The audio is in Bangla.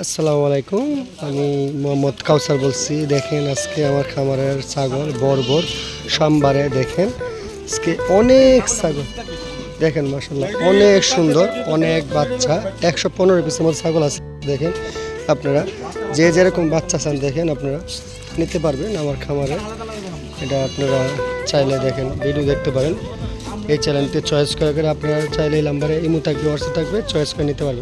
আসসালামু আলাইকুম আমি মোহাম্মদ কাউসার বলছি। দেখেন আজকে আমার খামারের ছাগল বর্বর সোমবারে, দেখেন। আজকে অনেক ছাগল। দেখেন মাসাল্লাহ অনেক সুন্দর, অনেক বাচ্চা। একশো পনেরো পিসের মতো ছাগল আছে, দেখেন আপনারা। যে যেরকম বাচ্চা চান দেখেন আপনারা, নিতে পারবেন আমার খামারে। এটা আপনারা চাইলে দেখেন, ভিডিও দেখতে পারেন। এই চ্যানেলটি চয়েস করে, আপনারা চাইলে এই নাম্বারে ইমো থাকবে হোয়াটসঅ্যাপ থাকবে চয়েস করে নিতে পারবেন।